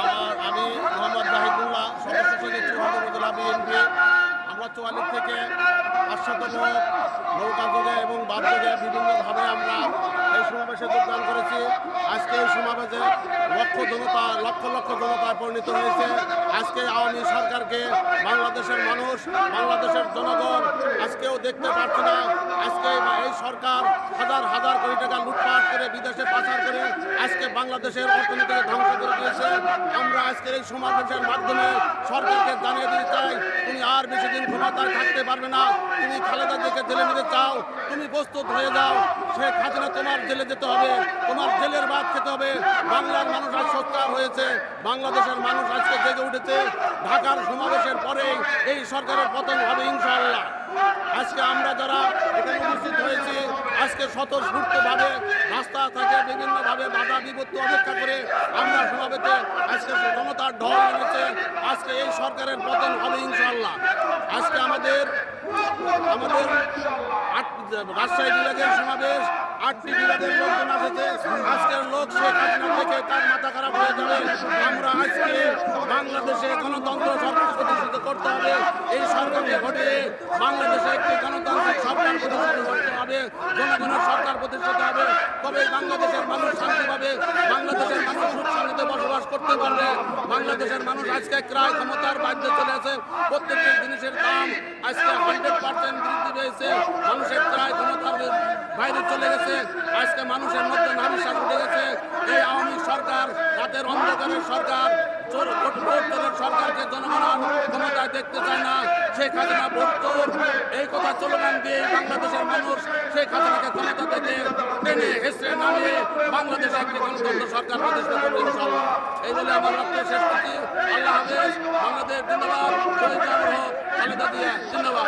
আমার আমি মোহাম্মদ জাহিদুল্লাহ, সদস্য চৌহান উপজেলা বিএনপি। আমরা চুয়াল্লিশ থেকে পাঁচশত লোক নৌকা এবং বাদ যোগে বিভিন্নভাবে আমরা এই সমাবেশে যোগদান করেছি। আজকে এই সমাবেশে লক্ষ জনতা, লক্ষ লক্ষ জনতায় পরিণত হয়েছে। আজকে আওয়ামী সরকারকে বাংলাদেশের মানুষ, বাংলাদেশের জনগণ আজকেও দেখতে পাচ্ছে না। আজকে এই সরকার হাজার হাজার কোটি টাকা লুটপাট করে বিদেশে পাচার করে আজকে বাংলাদেশের অর্থনীতিকে ধ্বংস করে দিয়েছে। আমরা আজকের এই সমাবেশের মাধ্যমে সরকারকে জানিয়ে দিতে চাই তুমি আর বেশি দিন ক্ষমতায় থাকতে পারবে না। তুমি খালেদা দিকে জেলে নিতে চাও, তুমি প্রস্তুত হয়ে যাও। সে খাজনা তোমার জেলে যেতে হবে, তোমার জেলের ভাত খেতে হবে। বাংলার মানুষ আজ সোচ্চার হয়েছে, বাংলাদেশের মানুষ আজকে জেগে উঠেছে। ঢাকার সমাবেশের পরে এই সরকারের পতন হবে ইনশাআল্লাহ। আজকে আমরা যারা এখানে উপস্থিত হয়েছি, আজকে স্বতঃস্ফূর্তভাবে রাস্তা থেকে বিভিন্নভাবে বাধা বিপত্তি অপেক্ষা করে আমরা সমাবেতে আজকে জনতার ঢল আজকে এই সরকারের পতন হবে ইনশাআল্লাহ। আজকে আমাদের আমাদের আট রাজশাহী বিভাগের সমাবেশ, আটটি বিভাগের লোকজন আসেছে। আজকের লোক শেখ হাসিনা থেকে তার মাথা খারাপ হয়ে যাবে। আমরা আজকে বাংলাদেশে গণতন্ত্র সরকার প্রতিষ্ঠিত করতে হবে। এই সরকারকে ঘটিয়ে বাংলাদেশে একটি গণতান্ত্রিক সরকার প্রতিষ্ঠিত করতে হবে। জনগণের সরকার প্রতিষ্ঠিত হবে, তবে বাংলাদেশের মানুষ শান্তি পাবে, বাংলাদেশের মানুষ সুখ শান্তিতে বসবাস করতে পারবে। বাংলাদেশের মানুষ আজকে ক্রয় ক্ষমতার বাধ্যে চলে আছে প্রত্যেকটি জিনিসের দাম আজকে হান্ড্রেড পার্সেন্ট বৃদ্ধি পেয়েছে। মানুষের ক্রয় ক্ষমতার বাইরে চলে গেছে। আজকে মানুষের মধ্যে নাবিশ্বাস উঠে গেছে। এই আওয়ামী সরকার, রাতের অন্ধকারের সরকার সরকারকে জনগণ ক্ষমতায় দেখতে চায় না। শেখ হাসিনা ভোটচোর কথা চলমান দিয়ে বাংলাদেশের মানুষ সেই হাসিনাকে ক্ষমতা থেকে টেনে হেসড়ে নামিয়ে বাংলাদেশে একটি গণতন্ত্র সরকার প্রতিষ্ঠা করবে এই বলে আমার লক্ষ্য শেষ করছি। আল্লাহ হাফেজ। বাংলাদেশ জিন্দাবাদ। শহীদ খালেদা জিয়া, জিন্দাবাদ।